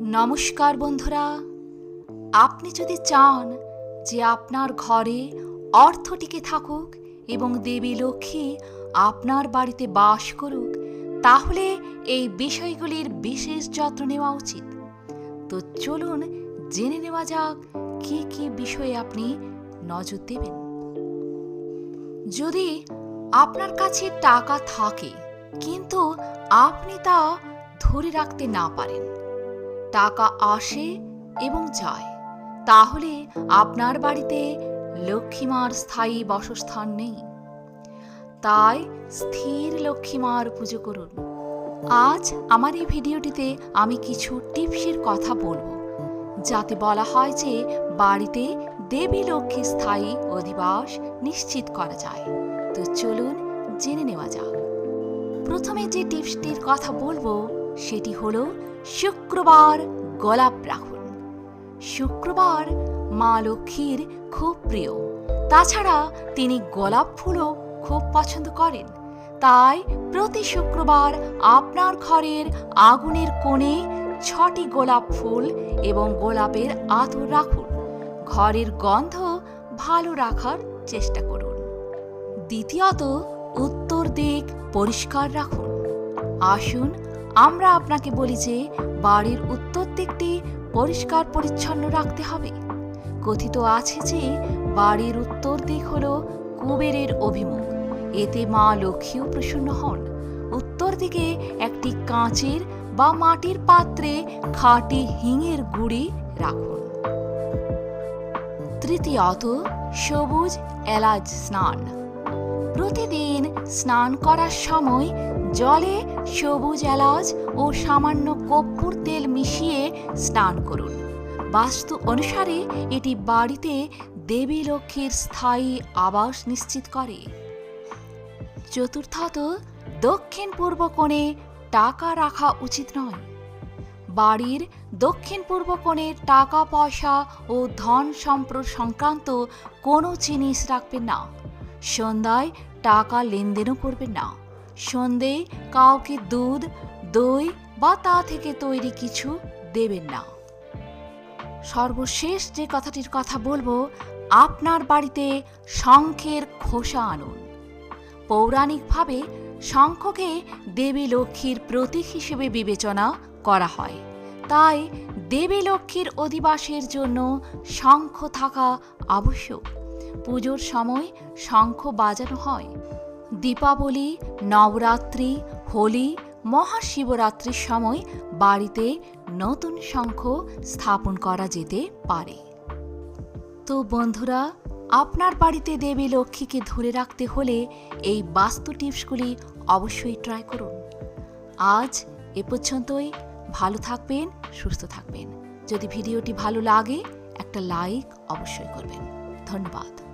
নমস্কার বন্ধুরা। আপনি যদি চান যে আপনার ঘরে অর্থ টিকে থাকুক এবং দেবী লক্ষ্মী আপনার বাড়িতে বাস করুক, তাহলে এই বিষয়গুলির বিশেষ যত্ন নেওয়া উচিত। তো চলুন জেনে নেওয়া যাক কি কি বিষয়ে আপনি নজর দেবেন। যদি আপনার কাছে টাকা থাকে, কিন্তু আপনি তা ধরে রাখতে না পারেন টাকা আসে এবং যায়। তাহলে আপনার বাড়িতে লক্ষ্মীমার স্থায়ী বাসস্থান নেই। তাই স্থির লক্ষ্মীমার পুজো করুন। আজ আমার এই ভিডিওটিতে আমি কিছু টিপসের কথা বলব, যাতে বলা হয় যে বাড়িতে দেবী লক্ষ্মী স্থায়ী অধিবাস নিশ্চিত করা যায়। তো চলুন জেনে নেওয়া যাক। প্রথমে যে টিপসটির কথা বলব, সেটি হলো শুক্রবার গোলাপ রাখুন শুক্রবার মা লক্ষ্মীর খুব প্রিয়। তাছাড়া তিনি গোলাপ ফুলও খুব পছন্দ করেন। তাই প্রতি শুক্রবার আপনার ঘরের আগুনের কোণে ছটি গোলাপ ফুল এবং গোলাপের আতর রাখুন। ঘরের গন্ধ ভালো রাখার চেষ্টা করুন। দ্বিতীয়ত, উত্তর দিক পরিষ্কার রাখুন। আসুন আমরা আপনাকে বলি যে, বাড়ির উত্তর দিকটি পরিষ্কার পরিচ্ছন্ন রাখতে হবে। কথিত আছে যে, বাড়ির উত্তর দিক হল কুবেরের অভিমুখ। এতে মা লক্ষ্মীও প্রসন্ন হন। উত্তর দিকে একটি কাঁচের বা মাটির পাত্রে খাটি হিঙের গুঁড়ি রাখুন। তৃতীয়ত, সবুজ এলাচ স্নান। প্রতিদিন স্নান করার সময় জলে সবুজ এলাচ ও সামান্য কর্পূর তেল মিশিয়ে স্নান করুন। বাস্তু অনুসারে এটি বাড়িতে দেবী লক্ষ্মীর স্থায়ী আবাস নিশ্চিত করে। চতুর্থত, দক্ষিণ পূর্ব কোণে টাকা রাখা উচিত নয়। বাড়ির দক্ষিণ পূর্ব কোণে টাকা, পয়সা ও ধন সম্পদ সংক্রান্ত কোনো জিনিস রাখবেন না। সন্ধ্যায় টাকা লেনদেনও করবেন না। সন্ধে কাউকে দুধ, দই বা তা থেকে তৈরি কিছু দেবেন না। সর্বশেষ যে কথাটির কথা বলব, আপনার বাড়িতে শঙ্খের খোসা আনুন। পৌরাণিকভাবে শঙ্খকে দেবী লক্ষ্মীর প্রতীক হিসেবে বিবেচনা করা হয়। তাই দেবী লক্ষ্মীর অধিবাসের জন্য শঙ্খ থাকা আবশ্যক। পুজোর সময় শঙ্খ বাজানো হয়। দীপাবলি, নবরাত্রি, হোলি, মহাশিবরাত্রির সময় বাড়িতে নতুন শঙ্খ স্থাপন করা যেতে পারে। তো বন্ধুরা, আপনার বাড়িতে দেবী লক্ষ্মীকে ধরে রাখতে হলে এই বাস্তু টিপসগুলি অবশ্যই ট্রাই করুন। আজ এ পর্যন্তই। ভালো থাকবেন, সুস্থ থাকবেন। যদি ভিডিওটি ভালো লাগে, একটা লাইক অবশ্যই করবেন। धन्यवाद।